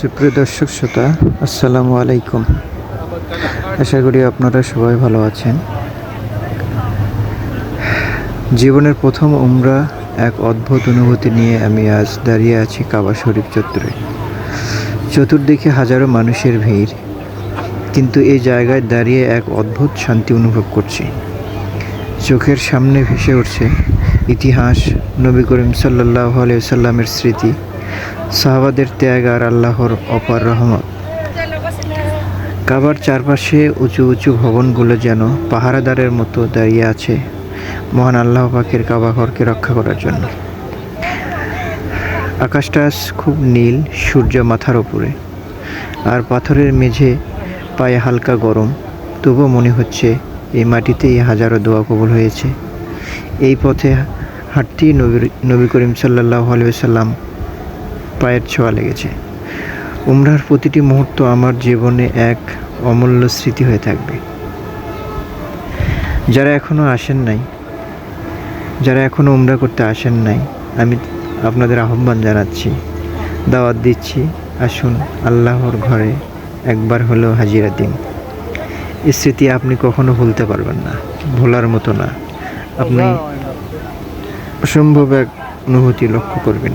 সুপ্রিয় দর্শক শ্রোতা, আসসালামু আলাইকুম। আশা করি আপনারা সবাই ভালো আছেন। জীবনের প্রথম উমরা এক অদ্ভুত অনুভূতি নিয়ে আমি আজ দাঁড়িয়ে আছি কাবা শরীফ চত্বরে। চতুর্দিকে হাজারো মানুষের ভিড়, কিন্তু এই জায়গায় দাঁড়িয়ে এক অদ্ভুত শান্তি অনুভব করছি। চোখের সামনে ভেসে উঠছে ইতিহাস, নবী করিম সাল্লাহ আলিয়া সাল্লামের স্মৃতি সাহাবাদের ত্যাগ আর আল্লাহর অপার রহমত। কাবার চারপাশে উঁচু উঁচু ভবনগুলো যেন পাহারাদারের মতো দাঁড়িয়ে আছে মহান আল্লাহ পাকের কাবা ঘরকে রক্ষা করার জন্য। আকাশটা খুব নীল, সূর্য মাথার ওপরে আর পাথরের মেঝে পায়ে হালকা গরম। তবুও মনে হচ্ছে এই মাটিতেই হাজারো দোয়া কবুল হয়েছে। এই পথে হাঁটতেই নবী নবী করিম সাল্লাহ আলু সাল্লাম পায়ের ছোঁয়া লেগেছে। উমরার প্রতিটি মুহূর্ত আমার জীবনে এক অমূল্য স্মৃতি হয়ে থাকবে। যারা এখনও আসেন নাই যারা এখনও উমরা করতে আসেন নাই আমি আপনাদের আহ্বান জানাচ্ছি দাওয়াত দিচ্ছি আসুন আল্লাহর ঘরে একবার হলেও হাজিরা দিন। এই স্মৃতি আপনি কখনো ভুলতে পারবেন না ভোলার মতো না। আপনি অসম্ভব এক অনুভূতি লক্ষ্য করবেন।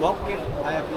Lock it, I have to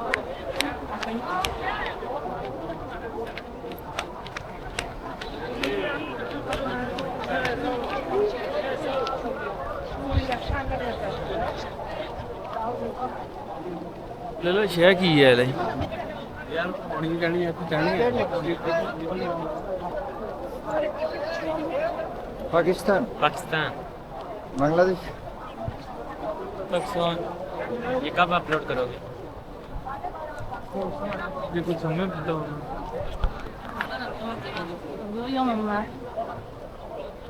ਲੈ ਲੈ ਸ਼ਹਿ ਕੀ ਹੈ ਲੈ ਯਾਰ ਪਾਣੀ ਕਹਿਣੀ ਕਹਿਣੀ पाकिस्तान पाकिस्तान बांग्लादेश ये कब अपलोड करोगे ये कुछ समय